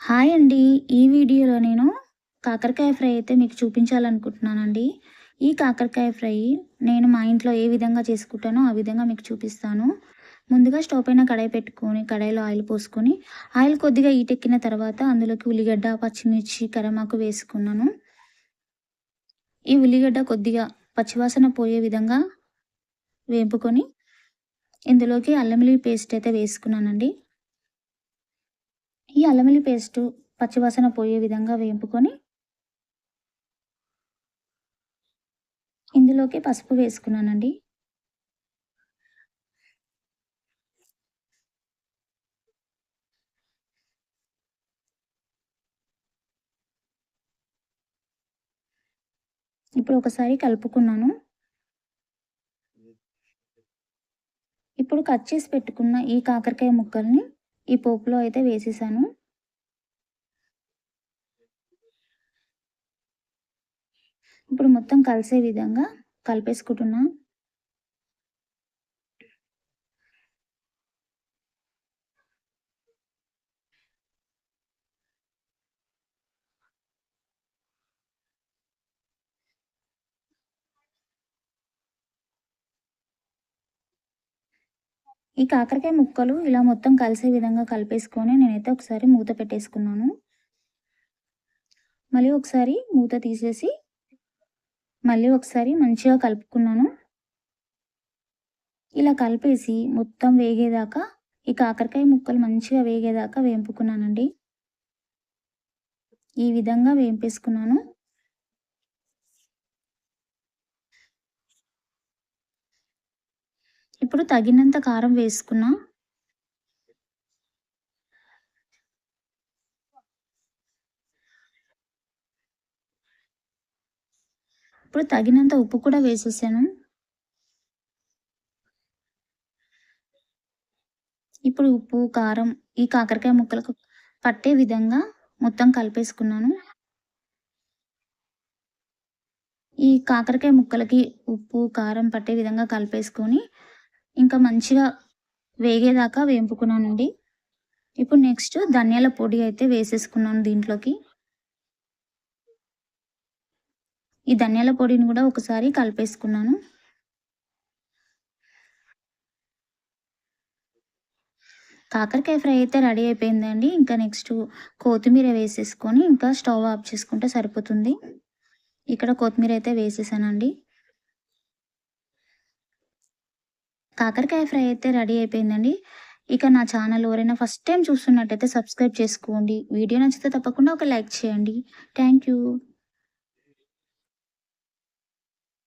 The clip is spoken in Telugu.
హాయ్ అండి. ఈ వీడియోలో నేను కాకరకాయ ఫ్రై అయితే మీకు చూపించాలనుకుంటున్నానండి. ఈ కాకరకాయ ఫ్రై నేను మా ఇంట్లో ఏ విధంగా చేసుకుంటానో ఆ విధంగా మీకు చూపిస్తాను. ముందుగా స్టవ్ పైన కడాయి పెట్టుకొని కడాయిలో ఆయిల్ పోసుకొని ఆయిల్ కొద్దిగా ఈటెక్కిన తర్వాత అందులోకి ఉల్లిగడ్డ పచ్చిమిర్చి కరమాకు వేసుకున్నాను. ఈ ఉల్లిగడ్డ కొద్దిగా పచ్చివాసన పోయే విధంగా వేపుకొని ఇందులోకి అల్లం పేస్ట్ అయితే వేసుకున్నానండి. ఈ అల్లమిల్లి పేస్టు పచ్చివాసన పోయే విధంగా వేపుకొని ఇందులోకి పసుపు వేసుకున్నానండి. ఇప్పుడు ఒకసారి కలుపుకున్నాను. ఇప్పుడు కట్ చేసి పెట్టుకున్న ఈ కాకరకాయ ముక్కల్ని ఈ పోపులో అయితే వేసేసాను. ఇప్పుడు మొత్తం కలిసే విధంగా కలిపేసుకుంటున్నా. ఈ కాకరకాయ ముక్కలు ఇలా మొత్తం కలిసే విధంగా కలిపేసుకొని నేనైతే ఒకసారి మూత పెట్టేసుకున్నాను. మళ్ళీ ఒకసారి మూత తీసేసి మళ్ళీ ఒకసారి మంచిగా కలుపుకున్నాను. ఇలా కలిపేసి మొత్తం వేగేదాకా ఈ కాకరకాయ ముక్కలు మంచిగా వేగేదాకా వేంపుకున్నానండి. ఈ విధంగా వేంపేసుకున్నాను. ఇప్పుడు తగినంత కారం వేసుకున్నా ఇప్పుడు తగినంత ఉప్పు కూడా వేసేసాను. ఇప్పుడు ఉప్పు కారం ఈ కాకరకాయ ముక్కలకు పట్టే విధంగా మొత్తం కలిపేసుకున్నాను. ఈ కాకరకాయ ముక్కలకి ఉప్పు కారం పట్టే విధంగా కలిపేసుకొని ఇంకా మంచిగా వేగేదాకా వేపుకున్నానండి. ఇప్పుడు నెక్స్ట్ ధనియాల పొడి అయితే వేసేసుకున్నాను దీంట్లోకి. ఈ ధనియాల పొడిని కూడా ఒకసారి కలిపేసుకున్నాను. కాకరకాయ ఫ్రై అయితే రెడీ అయిపోయిందండి. ఇంకా నెక్స్ట్ కొత్తిమీర వేసేసుకొని ఇంకా స్టవ్ ఆఫ్ చేసుకుంటే సరిపోతుంది. ఇక్కడ కొత్తిమీర అయితే వేసేసానండి. కాకరకాయ ఫ్రై అయితే రెడీ అయిపోయిందండి. ఇక నా ఛానల్ ఎవరైనా ఫస్ట్ టైం చూస్తున్నట్టయితే సబ్స్క్రైబ్ చేసుకోండి. వీడియో నచ్చితే తప్పకుండా ఒక లైక్ చేయండి. Thank you.